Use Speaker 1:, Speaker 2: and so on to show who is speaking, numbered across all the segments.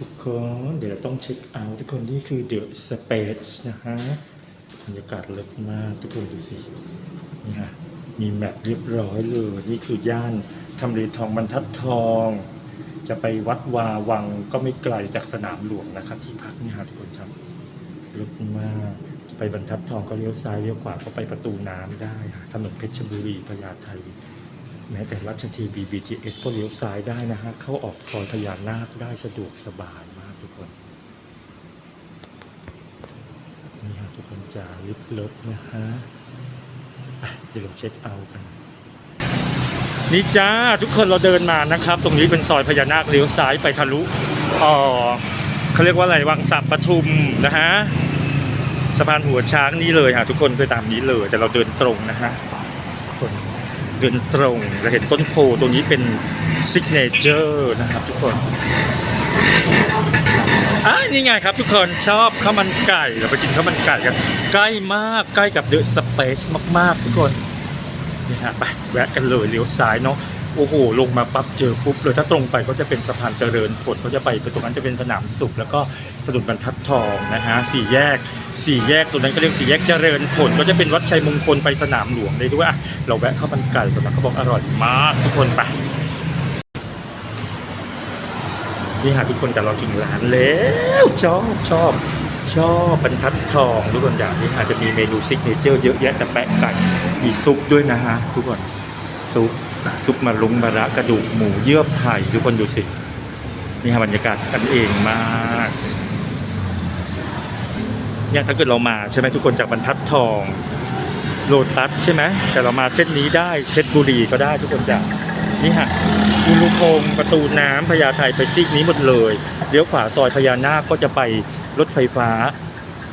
Speaker 1: ทุกคนเดี๋ยวต้องเช็คเอาท์ทุกคนนี่คือ The Space นะฮะบรรยากาศเลิศมากทุกคนดูสินี่ฮะมีแมปเรียบร้อยเลยนี่คือย่านทำเลทองบรรทัดทอง จะไปวัดวาวังก็ไม่ไกลจากสนามหลวงนะครับที่พักนี่ฮะทุกคนครับเลิศมากจะไปบรรทัดทองก็เลี้ยวซ้ายเลี้ยวขวาก็ไปประตูน้ำได้ถนนเพชรบุรีพญาไท แม้แต่รัชทีบี BTS ก็เลี้ยวซ้ายได้นะฮะ เข้าออกซอยพญานาคได้สะดวกสบายมากทุกคนนี่ฮะทุกคนจ๋าลิฟต์รถนะฮะะเดี๋ยวเราเช็คเอาท์กันนี่จ้าทุกคนเราเดินมานะครับ ตรงนี้เป็นซอยพญานาคเลี้ยวซ้ายไปทะลุอ่อเขาเรียกว่าอะไรวังสับปทุมนะฮะสะพานหัวช้างนี่เลยฮะทุกคนไปตามนี้เลยแต่เราเดินตรงนะฮะคน เดินตรงเราเห็นต้นโพตรงนี้เป็นซิกเนเจอร์นะครับทุกคนอะนี่ไงครับทุกคนชอบข้าวมันไก่เราไปกินข้าวมันไก่กันใกล้มากใกล้กับเดอะสเปซมาก ๆ ทุกคนนี่ฮะไปแวะกันเลยเลี้ยวซ้ายเนาะ โอ้โหลงมาปั๊บเจอปุ๊บเลยถ้าตรงไปก็จะเป็นสะพานเจริญผลก็จะไปไปตรงนั้นจะเป็นสนามสุข แล้วก็ถนนบรรทัดทองนะฮะสี่แยกสี่แยกตรงนั้นก็เรียกสี่แยกเจริญผลก็จะเป็นวัดชัยมงคลไปสนามหลวงได้ด้วยอะเราแวะข้าวมันไก่สำหรับเขาบอกอร่อยมากทุกคนไปนี่ฮะทุกคนแต่เราถึงร้านแล้วชอบชอบชอบบรรทัดทองทุกคนอย่างนี้อาจจะมีเมนูซิกเนเจอร์เยอะแยะแต่แปะไก่มีซุปด้วยนะฮะทุกคนซุป ซุปมาลุงมาระกระดูกหมูเยื่อไผ่ทุกคนดูสินี่ฮะบรรยากาศกันเองมากเนี่ยถ้าเกิดเรามาใช่ไหมทุกคนจากบรรทัดทองโลตัสใช่ไหมแต่เรามาเส้นนี้ได้เพชรบุรีก็ได้ทุกคนจ้ะนี่ฮะอุรุพงประตูน้ำพญาไทไปซีกนี้หมดเลยเลี้ยวขวาซอยพญานาคก็จะไปรถไฟฟ้า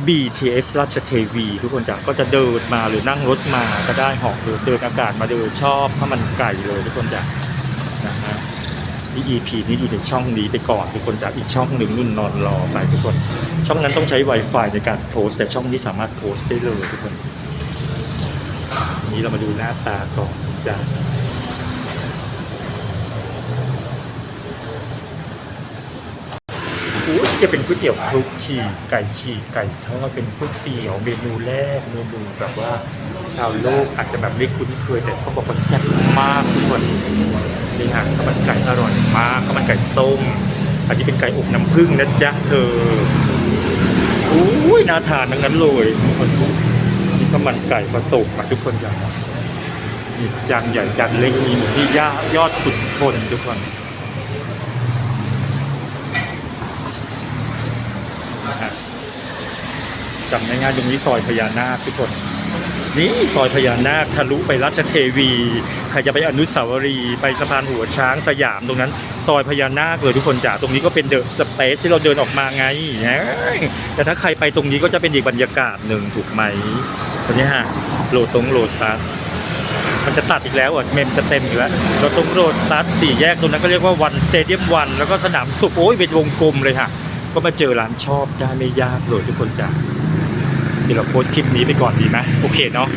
Speaker 1: BTS ราชเทวี ทุกคนจ้ะก็จะเดินมาหรือนั่งรถมาก็ได้หอกเดินเดินอากาศมาเดินชอบข้ามันไก่เลยทุกคนจ้ะนะฮะนี่ EP นี้อยู่ในช่องนี้ไปก่อน ทุกคนจ้ะอีกช่องหนึ่งนุ่นนอนรอไปทุกคน ช่องนั้นต้องใช้ Wi-Fi ในการโพสแต่ช่องนี้สามารถโพสได้เลยทุกคนนนี้เรามาดูหน้าตาก่อนจ้ะ จะเป็นก๋วยเตี๋ยวคลุกฉีกไก่ฉีกไก่ทอดเป็นก๋วยเตี๋ยวเมนูแรกเมนูแบบว่าชาวโลกอาจจะแบบไม่คุ้นเคยแต่เขาบอกว่าแซ่บมากทุกคนนี่ฮะข้าวมันไก่อร่อยมากข้าวมันไก่ต้ม อันนี้เป็นไก่อบน้ำผึ้งนะจ๊ะเธออุ้ยน่าทานทั้งนั้นเลยทุกคนนี่ข้าวมันไก่ผสมมาทุกคนอย่างจานใหญ่จานเล็กมีหมูที่ย่ายอดสุดทนทุกคน นะฮะ จำง่ายๆตรงนี้ซอยพญานาคทุกคน นี่ซอยพญานาคทะลุไปรัชเทวีใครจะไปอนุสาวรีย์ไปสะพานหัวช้างสยามตรงนั้น ซอยพญานาคเลยทุกคนจ๋าตรงนี้ก็เป็นเดอะสเปซที่เราเดินออกมาไงแต่ถ้าใครไปตรงนี้ก็จะเป็นอีกบรรยากาศหนึ่งถูกไหมตรงนี้ฮะโหลดตรงโหลดตัสมันจะตัดอีกแล้วอะเมมจะเต็มอยู่แล้วเราตรงโหลดตัสสี่แยกตรงนั้นก็เรียกว่าวันสเตเดียมวันแล้วก็สนามสุขโอ้ยเป็นวงกลมเลยค่ะก็มาเจอร้านชอบได้ไม่ยากเลยทุกคนจ้ะ เดี๋ยวเราโพสต์คลิปนี้ไปก่อนดีไหมโอเคเนาะ